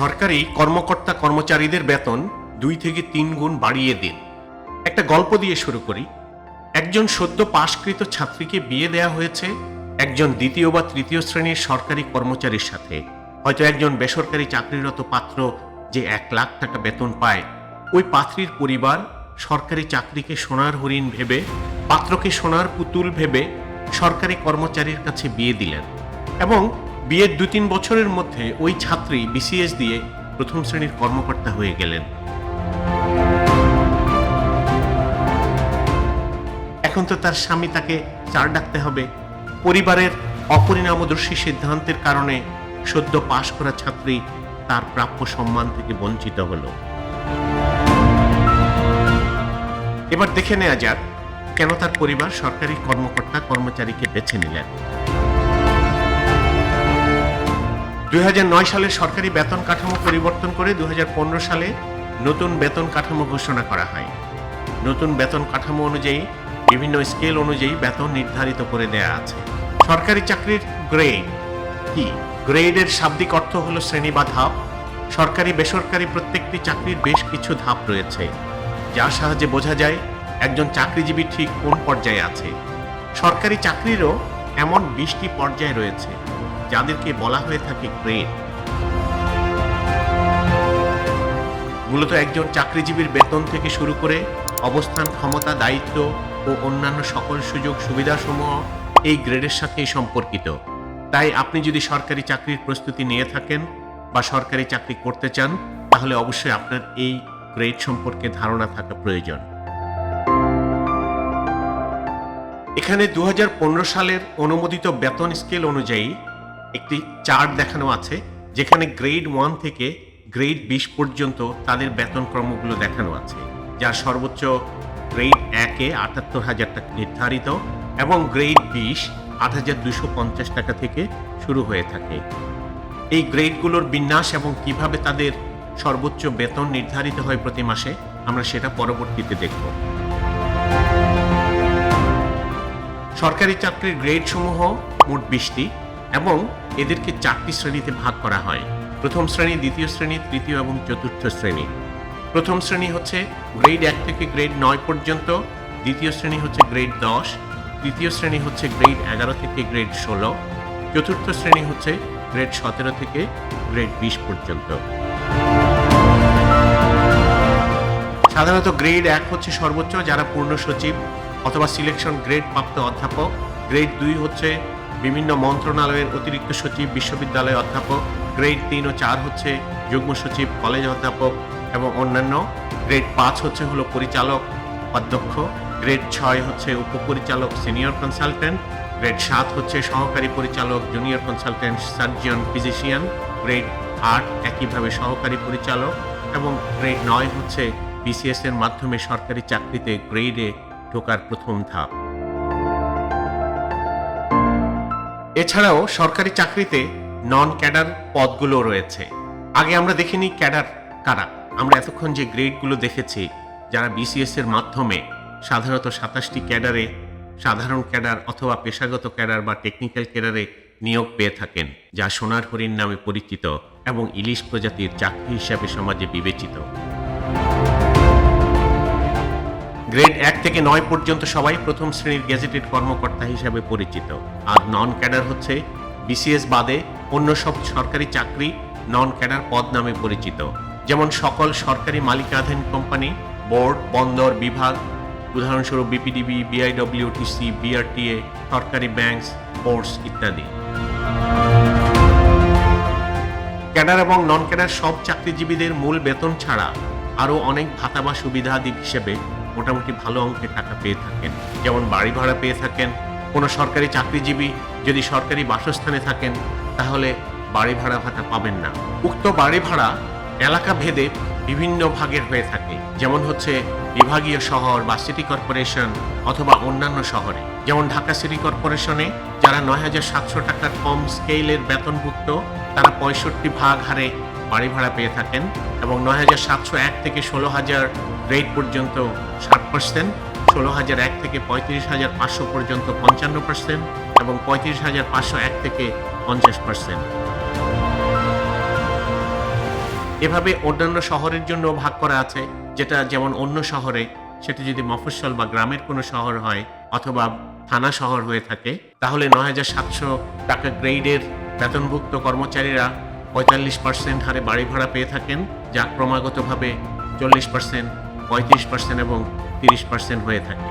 সরকারি কর্মকর্তা কর্মচারীদের বেতন দুই থেকে তিন গুণ বাড়িয়ে দিন। একটা গল্প দিয়ে শুরু করি। একজন সদ্য পাশকৃত ছাত্রীকে বিয়ে দেয়া হয়েছে একজন দ্বিতীয় বা তৃতীয় শ্রেণির সরকারি কর্মচারীর সাথে। হয়তো একজন বেসরকারি চাকরিরত পাত্র যে এক লাখ টাকা বেতন পায়। ওই পাত্রীর পরিবার সরকারি চাকরিকে সোনার হরিণ ভেবে, পাত্রকে সোনার পুতুল ভেবে সরকারি কর্মচারীর কাছে বিয়ে দিলেন। এবং বিয়ের দু তিন বছরের মধ্যে ওই ছাত্রী বিসিএস দিয়ে প্রথম শ্রেণির কর্মকর্তা হয়ে গেলেন। এখন তো তার স্বামী তাকে চার ডাকতে হবে। পরিবারের অপরিণামদর্শী সিদ্ধান্তের কারণে সদ্য পাশ করা ছাত্রী তার প্রাপ্য সম্মান থেকে বঞ্চিত হল। এবার দেখে নেওয়া যাক কেন তার পরিবার সরকারি কর্মকর্তা কর্মচারীকে বেছে নিলেন। দুই হাজার নয় সালে সরকারি বেতন কাঠামো পরিবর্তন করে দুই হাজার পনেরো সালে নতুন বেতন কাঠামো ঘোষণা করা হয়। নতুন বেতন কাঠামো অনুযায়ী, বিভিন্ন স্কেল অনুযায়ী বেতন নির্ধারিত করে দেয়া আছে। সরকারি চাকরির গ্রেড কি? গ্রেডের শাব্দিক অর্থ হলো শ্রেণি বা ধাপ। সরকারি, বেসরকারি প্রত্যেকটি চাকরির বেশ কিছু ধাপ রয়েছে, যার সাহায্যে বোঝা যায় একজন চাকরিজীবী ঠিক কোন পর্যায়ে আছে। সরকারি চাকরিরও এমন বিশটি পর্যায় রয়েছে যাদেরকে বলা হয়ে থাকে গ্রেড মূলত একজন চাকরিজীবীর বেতন থেকে শুরু করে অবস্থান, ক্ষমতা, দায়িত্ব ও অন্যান্য সকল সুযোগ সুবিধাসমূহ এই গ্রেডের সাথেই সম্পর্কিত। তাই আপনি যদি সরকারি চাকরির প্রস্তুতি নিয়ে থাকেন বা সরকারি চাকরি করতে চান, তাহলে অবশ্যই আপনার এই গ্রেড সম্পর্কে ধারণা থাকা প্রয়োজন। এখানে দু হাজার পনেরো সালের অনুমোদিত বেতন স্কেল অনুযায়ী একটি চার্ট দেখানো আছে, যেখানে গ্রেড ওয়ান থেকে গ্রেড বিশ পর্যন্ত তাদের বেতন ক্রমগুলো দেখানো আছে, যার সর্বোচ্চ গ্রেড একে আটাত্তর হাজার টাকা নির্ধারিত এবং গ্রেড বিশ আট হাজার দুশো পঞ্চাশ টাকা থেকে শুরু হয়ে থাকে। এই গ্রেডগুলোর বিন্যাস এবং কীভাবে তাদের সর্বোচ্চ বেতন নির্ধারিত হয় প্রতি মাসে আমরা সেটা পরবর্তীতে দেখব। সরকারি চাকরির গ্রেড সমূহ মোট বিশটি। এবং এদেরকে চারটি শ্রেণীতে ভাগ করা হয়। প্রথম শ্রেণি, দ্বিতীয় শ্রেণি, তৃতীয় এবং চতুর্থ শ্রেণি। প্রথম শ্রেণি হচ্ছে গ্রেড এক থেকে গ্রেড নয় পর্যন্ত, দ্বিতীয় শ্রেণি হচ্ছে গ্রেড দশ, তৃতীয় শ্রেণি হচ্ছে গ্রেড এগারো থেকে গ্রেড ষোলো, চতুর্থ শ্রেণি হচ্ছে গ্রেড সতেরো থেকে গ্রেড বিশ পর্যন্ত। সাধারণত গ্রেড এক হচ্ছে সর্বোচ্চ যারা পূর্ণ সচিব অথবা সিলেকশন গ্রেড প্রাপ্ত অধ্যাপক। গ্রেড দুই হচ্ছে বিভিন্ন মন্ত্রণালয়ের অতিরিক্ত সচিব বিশ্ববিদ্যালয় অধ্যাপক গ্রেড তিন ও চার হচ্ছে যুগ্ম সচিব কলেজ অধ্যাপক এবং অন্যান্য। গ্রেড পাঁচ হচ্ছে হলো পরিচালক অধ্যক্ষ। গ্রেড ছয় হচ্ছে উপপরিচালক সিনিয়র কনসালটেন্ট গ্রেড সাত হচ্ছে সহকারী পরিচালক junior consultant surgeon physician grade আট একইভাবে সহকারী পরিচালক এবং গ্রেড নয় হচ্ছে বিসিএস এর মাধ্যমে সরকারি চাকরিতে গ্রেডে ঢোকার প্রথম ধাপ। এছাড়াও সরকারি চাকরিতে নন ক্যাডার পদগুলো রয়েছে। আগে আমরা দেখিনি ক্যাডার কারা। আমরা এতক্ষণ যে গ্রেডগুলো দেখেছি, যারা বিসিএস এর মাধ্যমে সাধারণত সাতাশটি ক্যাডারে সাধারণ ক্যাডার অথবা পেশাগত ক্যাডার বা টেকনিক্যাল ক্যাডারে নিয়োগ পেয়ে থাকেন, যা সোনার হরিণ নামে পরিচিত এবং ইলিশ প্রজাতির চাকরি হিসাবে সমাজে বিবেচিত। গ্রেড এক থেকে নয় পর্যন্ত সবাই প্রথম শ্রেণির গেজেটেড কর্মকর্তা হিসাবে পরিচিত। আর নন ক্যাডার হচ্ছে বিসিএস বাদে অন্য সব সরকারি চাকরি নন ক্যাডার পদ নামে পরিচিত। যেমন সকল সরকারি মালিকানাধীন কোম্পানি, বোর্ড, বন্দর, বিভাগ, উদাহরণস্বরূপ বিপিডিবি বিআইডব্লিউটিসি বিআরটিএ সরকারি ব্যাংকস পোর্টস ইত্যাদি। ক্যাডার এবং নন ক্যাডার সব চাকরিজীবীদের মূল বেতন ছাড়া আরও অনেক ভাতা বা সুবিধাদি হিসেবে মোটামুটি ভালো অঙ্কের টাকা পেয়ে থাকেন। যেমন বাড়ি ভাড়া পেয়ে থাকেন, কোনো সরকারি চাকরিজীবী যদি সরকারি বাসস্থানে থাকেন, তাহলে বাড়ি ভাড়া ভাতা পাবেন না। উক্ত বাড়ি ভাড়া এলাকা ভেদে বিভিন্ন ভাগের হয়ে থাকে। যেমন হচ্ছে বিভাগীয় শহর বা সিটি কর্পোরেশন অথবা অন্যান্য শহরে। যেমন ঢাকা সিটি কর্পোরেশনে যারা নয় হাজার সাতশো টাকার কম স্কেলের বেতনভুক্ত, তারা পঁয়ষট্টি ভাগ হারে বাড়ি ভাড়া পেয়ে থাকেন এবং নয় হাজার সাতশো এক থেকে ষোলো হাজার রেট পর্যন্ত ষাট পার্সেন্ট ষোলো হাজার এক থেকে পঁয়ত্রিশ হাজার পাঁচশো পর্যন্ত পঞ্চান্ন পার্সেন্ট এবং পঁয়ত্রিশ হাজার পাঁচশো এক থেকে পঞ্চাশ পার্সেন্ট এভাবে অন্যান্য শহরের জন্য ভাগ করা আছে, যেটা যেমন অন্য শহরে, সেটা যদি মফস্বল বা গ্রামের কোনো শহর হয় অথবা থানা শহর হয়ে থাকে, তাহলে নয় হাজার সাতশো টাকা গ্রেডের বেতনভুক্ত কর্মচারীরা পঁয়তাল্লিশ পার্সেন্ট হারে বাড়ি ভাড়া পেয়ে থাকেন, যা ক্রমাগতভাবে চল্লিশ পার্সেন্ট পঁয়ত্রিশ পার্সেন্ট এবং তিরিশ পার্সেন্ট হয়ে থাকে।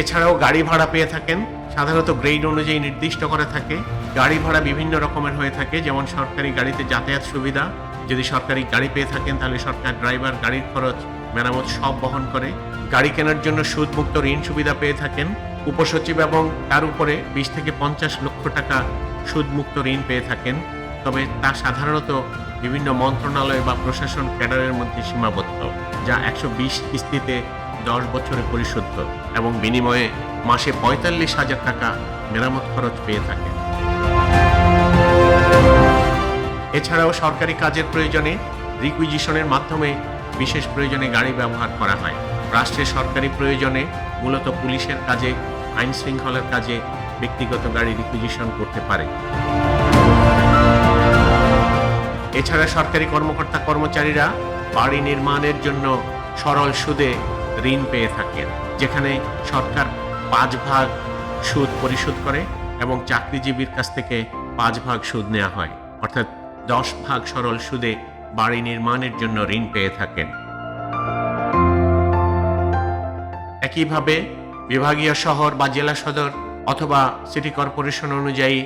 এছাড়াও গাড়ি ভাড়া পেয়ে থাকেন, সাধারণত গ্রেড অনুযায়ী নির্দিষ্ট করা থাকে। গাড়ি ভাড়া বিভিন্ন রকমের হয়ে থাকে, যেমন সরকারি গাড়িতে যাতায়াত সুবিধা। যদি সরকারি গাড়ি পেয়ে থাকেন, তাহলে সরকার ড্রাইভার, গাড়ির খরচ, মেরামত সব বহন করে। গাড়ি কেনার জন্য সুদমুক্ত ঋণ সুবিধা পেয়ে থাকেন। উপসচিব এবং তার উপরে বিশ থেকে পঞ্চাশ লক্ষ টাকা সুদমুক্ত ঋণ পেয়ে থাকেন, তবে তা সাধারণত বিভিন্ন মন্ত্রণালয় বা প্রশাসন ক্যাডারের মধ্যে সীমাবদ্ধ, যা একশো বিশ কিস্তিতে দশ বছরে পরিশুদ্ধ এবং বিনিময়ে মাসে পঁয়তাল্লিশ হাজার টাকা মেরামত খরচ পেয়ে থাকে এছাড়াও সরকারি কাজের প্রয়োজনে রিকুইজিশনের মাধ্যমে বিশেষ প্রয়োজনে গাড়ি ব্যবহার করা হয়। রাষ্ট্রের সরকারি প্রয়োজনে মূলত পুলিশের কাজে আইন শৃঙ্খলার কাজে ব্যক্তিগত গাড়ি রিকুইজিশন করতে পারে। এছাড়া সরকারি কর্মকর্তা কর্মচারীরা বাড়ি নির্মাণের জন্য সরল সুদে ঋণ পেয়ে থাকেন, যেখানে সরকার পাঁচ ভাগ সুদ পরিশোধ করে এবং চাকরিজীবীর কাছ থেকে পাঁচ ভাগ সুদ নেওয়া হয়। অর্থাৎ দশ ভাগ সরল সুদে বাড়ি নির্মাণের জন্য ঋণ পেয়ে থাকেন। একইভাবে বিভাগীয় শহর বা জেলা সদর অথবা সিটি কর্পোরেশন অনুযায়ী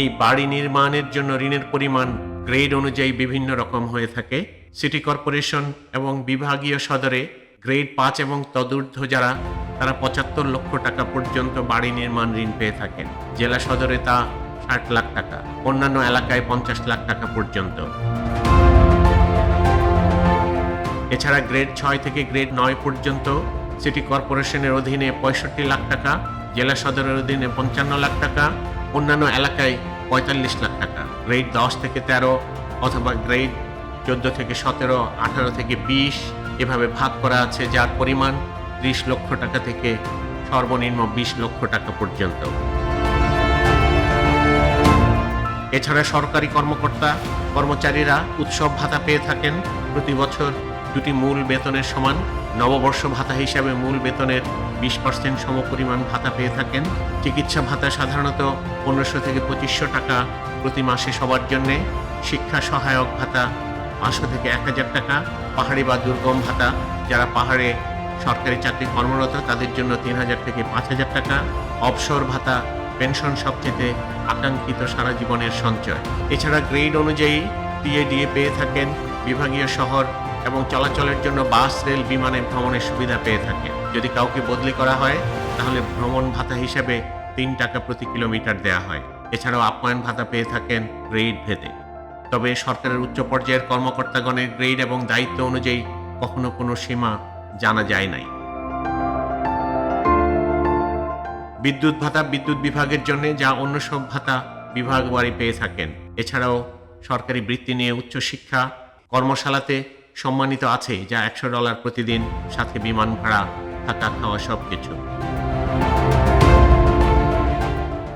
এই বাড়ি নির্মাণের জন্য ঋণের পরিমাণ গ্রেড অনুযায়ী বিভিন্ন রকম হয়ে থাকে। সিটি কর্পোরেশন এবং বিভাগীয় সদরে গ্রেড পাঁচ এবং তদূর্ধ্ব যারা, তারা পঁচাত্তর লক্ষ টাকা পর্যন্ত বাড়ি নির্মাণ ঋণ পেয়ে থাকেন। জেলা সদরে তা ষাট লাখ টাকা, অন্যান্য এলাকায় পঞ্চাশ লাখ টাকা পর্যন্ত। এছাড়া গ্রেড ছয় থেকে গ্রেড নয় পর্যন্ত সিটি কর্পোরেশনের অধীনে পঁয়ষট্টি লাখ টাকা জেলা সদরের অধীনে পঞ্চান্ন লাখ টাকা, অন্যান্য এলাকায় পঁয়তাল্লিশ লাখ টাকা। গ্রেড দশ থেকে তেরো অথবা গ্রেড চোদ্দ থেকে সতেরো, আঠারো থেকে বিশ, এভাবে ভাগ করা আছে যার পরিমাণ ত্রিশ লক্ষ টাকা থেকে সর্বনিম্ন বিশ লক্ষ টাকা পর্যন্ত। এছাড়া সরকারি কর্মকর্তা, কর্মচারীরা উৎসব ভাতা পেয়ে থাকেন। প্রতি বছর দুটি মূল বেতনের সমান নববর্ষ ভাতা হিসাবে মূল বেতনের বিশ পার্সেন্ট সমপরিমাণ ভাতা পেয়ে থাকেন। চিকিৎসা ভাতা সাধারণত পনেরোশো থেকে পঁচিশশো টাকা প্রতি মাসে সবার জন্যে। শিক্ষা সহায়ক ভাতা পাঁচশো থেকে এক হাজার টাকা। পাহাড়ি বা দুর্গম ভাতা যারা পাহাড়ে সরকারি চাকরি কর্মরত তাদের জন্য তিন হাজার থেকে পাঁচ হাজার টাকা। অবসর ভাতা, পেনশন সবচেয়ে আকাঙ্ক্ষিত সারা জীবনের সঞ্চয়। এছাড়া গ্রেড অনুযায়ী টিএডিএ পেয়ে থাকেন। বিভাগীয় শহর এবং চলাচলের জন্য বাস, রেল বিমানে ভ্রমণের সুবিধা পেয়ে থাকেন। যদি কাউকে বদলি করা হয়, তাহলে ভ্রমণ ভাতা হিসেবে তিন টাকা প্রতি কিলোমিটার দেওয়া হয়। এছাড়াও আপ্যায়ন ভাতা পেয়ে থাকেন গ্রেড ভেদে। তবে সরকারের উচ্চ পর্যায়ের কর্মকর্তাগণের গ্রেড এবং দায়িত্ব অনুযায়ী কখনো কোনো সীমা জানা যায় নাই। বিদ্যুৎ ভাতা বিদ্যুৎ বিভাগের জন্য যা অন্য সব ভাতা বিভাগ বাড়ি পেয়ে থাকেন। এছাড়াও সরকারি বৃত্তি নিয়ে উচ্চশিক্ষা কর্মশালাতে সম্মানিত আছে, যা একশো ডলার প্রতিদিন সাথে বিমান ভাড়া থাকা খাওয়া সব কিছু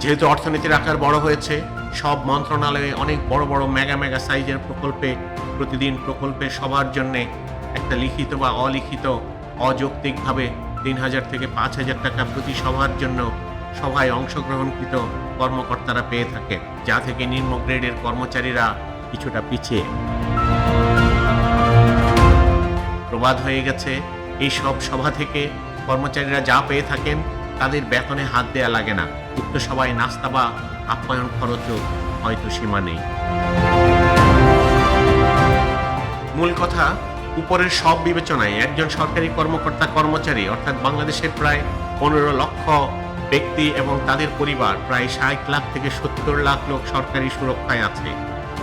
যেহেতু অর্থনীতির আকার বড় হয়েছে, সব মন্ত্রণালয়ে অনেক বড় বড় মেগা মেগা সাইজের প্রকল্পে, প্রতিদিন প্রকল্পে সবার জন্যে একটা লিখিত বা অলিখিত, অযৌক্তিকভাবে তিন হাজার থেকে পাঁচ হাজার টাকা প্রতি সভার জন্য সভায় অংশগ্রহণকৃত কর্মকর্তারা পেয়ে থাকে, যা থেকে নিম্ন গ্রেডের কর্মচারীরা কিছুটা পিছিয়ে। প্রবাদ হয়ে গেছে এই সব সভা থেকে কর্মচারীরা যা পেয়ে থাকেন, তাদের বেতনে হাত দেয়া লাগে না। উক্ত সভায় নাস্তা বা আপ্যায়ন খরচও হয়তো সীমা নেই। মূল কথা, উপরের সব বিবেচনায় একজন সরকারি কর্মকর্তা কর্মচারী, অর্থাৎ বাংলাদেশের প্রায় পনেরো লক্ষ ব্যক্তি এবং তাদের পরিবার প্রায় ষাট লাখ থেকে সত্তর লাখ লোক সরকারি সুরক্ষায় আছে।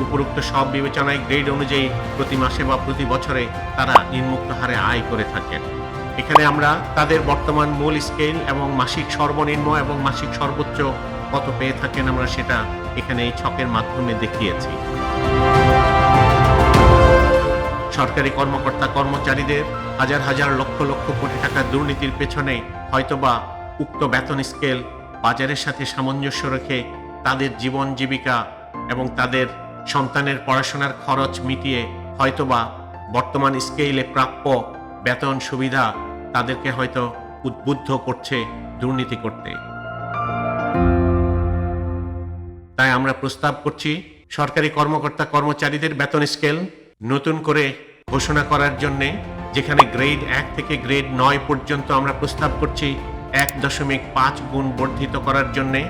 উপরোক্ত সব বিবেচনায় গ্রেড অনুযায়ী প্রতি মাসে বা প্রতি বছরে তারা নিম্মুক্ত হারে আয় করে থাকেন। এখানে আমরা তাদের বর্তমান মূল স্কেল এবং মাসিক সর্বনিম্ন এবং মাসিক সর্বোচ্চ কত পেয়ে থাকেন আমরা সেটা এখানে এই ছকের মাধ্যমে দেখিয়েছি। সরকারি কর্মকর্তা কর্মচারীদের হাজার হাজার লক্ষ লক্ষ কোটি টাকার দুর্নীতির পেছনে হয়তোবা উক্ত বেতন স্কেল বাজারের সাথে সামঞ্জস্য রেখে তাদের জীবন জীবিকা এবং তাদের সন্তানের পড়াশোনার খরচ মিটিয়ে হয়তোবা বর্তমান স্কেলে প্রাপ্য বেতন সুবিধা তাদেরকে হয়তো উদ্বুদ্ধ করছে দুর্নীতি করতে। তাই আমরা প্রস্তাব করছি, সরকারি কর্মকর্তা কর্মচারীদের বেতন স্কেল নতুন করে ঘোষণা করার জন্য, যেখানে গ্রেড এক থেকে গ্রেড নয় পর্যন্ত আমরা প্রস্তাব করছি, এক দশমিক পাঁচ গুণ বর্ধিত করার জন্যে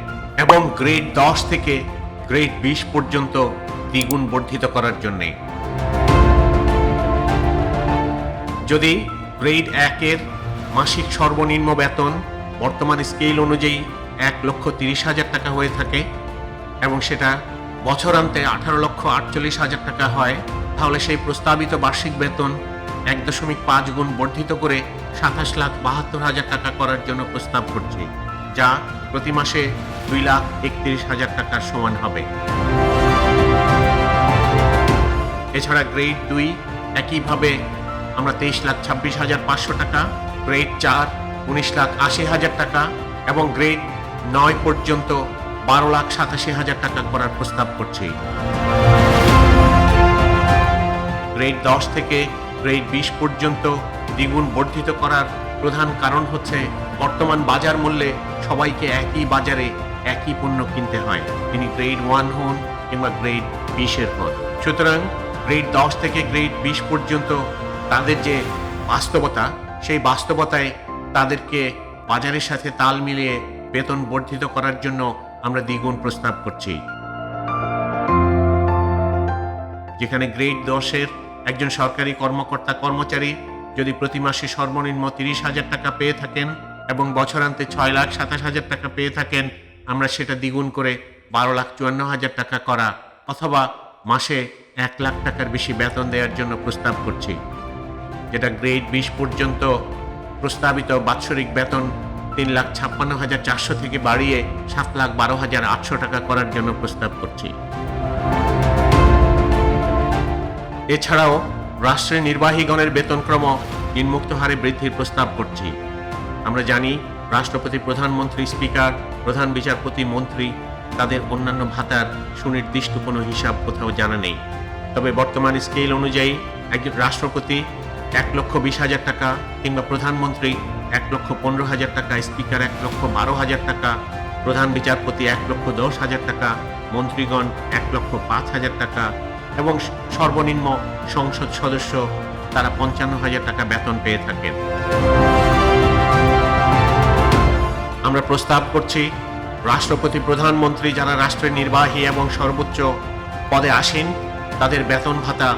এবং গ্রেড দশ থেকে গ্রেড বিশ পর্যন্ত দ্বিগুণ বর্ধিত করার জন্যে। যদি গ্রেড একের মাসিক সর্বনিম্ন বেতন বর্তমান স্কেল অনুযায়ী এক লক্ষ তিরিশ হাজার টাকা হয়ে থাকে এবং সেটা বছরান্তে আঠারো লক্ষ আটচল্লিশ হাজার টাকা হয়, তাহলে সেই প্রস্তাবিত বার্ষিক বেতন এক দশমিক পাঁচ গুণ বর্ধিত করে সাতাশ লাখ বাহাত্তর হাজার টাকা করার জন্য প্রস্তাব করছি, যা প্রতি মাসে দুই লাখ একত্রিশ হাজার টাকার সমান হবে। এছাড়া গ্রেড দুই, একইভাবে আমরা তেইশ লাখ ছাব্বিশ হাজার পাঁচশো টাকা গ্রেড চার, উনিশ লাখ আশি হাজার টাকা এবং গ্রেড নয় পর্যন্ত বারো লাখ সাতাশি হাজার টাকা করার প্রস্তাব করছি। গ্রেড দশ থেকে গ্রেড বিশ পর্যন্ত দ্বিগুণ বর্ধিত করার প্রধান কারণ হচ্ছে বর্তমান বাজার মূল্যে সবাইকে একই বাজারে একই পণ্য কিনতে হয়। তিনি গ্রেড ওয়ান হন কিংবা গ্রেড বিশের হন। সুতরাং গ্রেড দশ থেকে গ্রেড বিশ পর্যন্ত তাদের যে বাস্তবতা, সেই বাস্তবতায় তাদেরকে বাজারের সাথে তাল মিলিয়ে বেতন বর্ধিত করার জন্য আমরা দ্বিগুণ প্রস্তাব করছি। যেখানে গ্রেড দশের একজন সরকারি কর্মকর্তা কর্মচারী যদি প্রতি মাসে সর্বনিম্ন তিরিশ হাজার টাকা পেয়ে থাকেন এবং বছরান্তে ছয় লাখ সাতাশ হাজার টাকা পেয়ে থাকেন, আমরা সেটা দ্বিগুণ করে বারো লাখ চুয়ান্ন হাজার টাকা করা অথবা মাসে এক লাখ টাকার বেশি বেতন দেওয়ার জন্য প্রস্তাব করছি, যেটা গ্রেড বিশ পর্যন্ত প্রস্তাবিত বাৎসরিক বেতন তিন লাখ ছাপ্পান্ন হাজার চারশো থেকে বাড়িয়ে সাত লাখ বারো হাজার আটশো টাকা করার জন্য প্রস্তাব করছি। এছাড়াও রাষ্ট্রের নির্বাহীগণের বেতনক্রম নিম্মুক্ত হারে বৃদ্ধির প্রস্তাব করছি। আমরা জানি রাষ্ট্রপতি, প্রধানমন্ত্রী, স্পিকার, প্রধান বিচারপতি, মন্ত্রী, তাদের অন্যান্য ভাতার সুনির্দিষ্ট কোনো হিসাব কোথাও জানা নেই। তবে বর্তমান স্কেল অনুযায়ী একজন রাষ্ট্রপতি এক লক্ষ বিশ হাজার টাকা কিংবা প্রধানমন্ত্রী এক লক্ষ পনেরো হাজার টাকা, স্পিকার এক লক্ষ বারো হাজার টাকা, প্রধান বিচারপতি এক লক্ষ দশ হাজার টাকা, মন্ত্রীগণ এক লক্ষ পাঁচ হাজার টাকা এবং সর্বনিম্ন সংসদ সদস্য তারা পঞ্চান্ন হাজার টাকা বেতন পেয়ে থাকেন। আমরা প্রস্তাব করছি, রাষ্ট্রপতি প্রধানমন্ত্রী যারা রাষ্ট্রের নির্বাহী এবং সর্বোচ্চ পদে আসেন তাদের বেতন ভাতা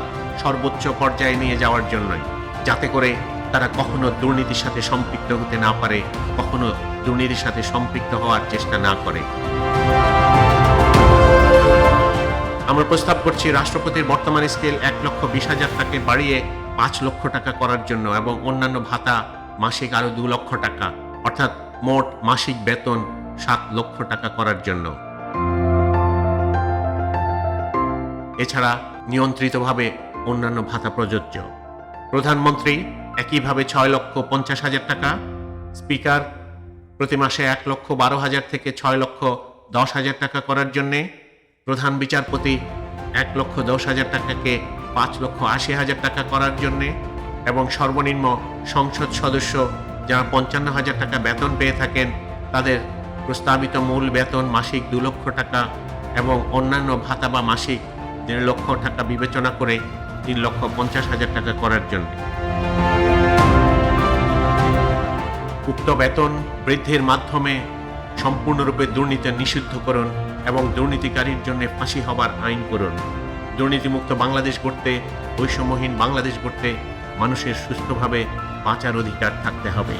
সর্বোচ্চ পর্যায়ে নিয়ে যাওয়ার জন্যই। যাতে করে তারা কখনো দুর্নীতির সাথে সম্পৃক্ত হতে না পারে, কখনো দুর্নীতির সাথে সম্পৃক্ত হওয়ার চেষ্টা না করে। আমরা প্রস্তাব করছি, রাষ্ট্রপতির বর্তমান স্কেল এক লক্ষ বিশ হাজার টাকা বাড়িয়ে পাঁচ লক্ষ টাকা করার জন্য এবং অন্যান্য ভাতা মাসিক আরও দু লক্ষ টাকা, অর্থাৎ মোট মাসিক বেতন সাত লক্ষ টাকা করার জন্য। এছাড়া নিয়ন্ত্রিতভাবে অন্যান্য ভাতা প্রযোজ্য। প্রধানমন্ত্রী একইভাবে ছয় লক্ষ পঞ্চাশ হাজার টাকা, স্পিকার প্রতি মাসে এক লক্ষ বারো হাজার থেকে ছয় লক্ষ দশ হাজার টাকা করার জন্যে প্রধান বিচারপতি এক লক্ষ দশ হাজার টাকাকে পাঁচ লক্ষ আশি হাজার টাকা করার জন্যে এবং সর্বনিম্ন সংসদ সদস্য যারা পঞ্চান্ন হাজার টাকা বেতন পেয়ে থাকেন তাদের প্রস্তাবিত মূল বেতন মাসিক দু লক্ষ টাকা এবং অন্যান্য ভাতা বা মাসিক দেড় লক্ষ টাকা বিবেচনা করে তিন লক্ষ পঞ্চাশ হাজার টাকা করার জন্য। উক্ত বেতন বৃদ্ধির মাধ্যমে সম্পূর্ণরূপে দুর্নীতি নিষিদ্ধ করুন এবং দুর্নীতিকারীর জন্য ফাঁসি হবার আইন করুন। দুর্নীতিমুক্ত বাংলাদেশ গড়তে, বৈষম্যহীন বাংলাদেশ গড়তে মানুষের সুস্থভাবে বাঁচার অধিকার থাকতে হবে।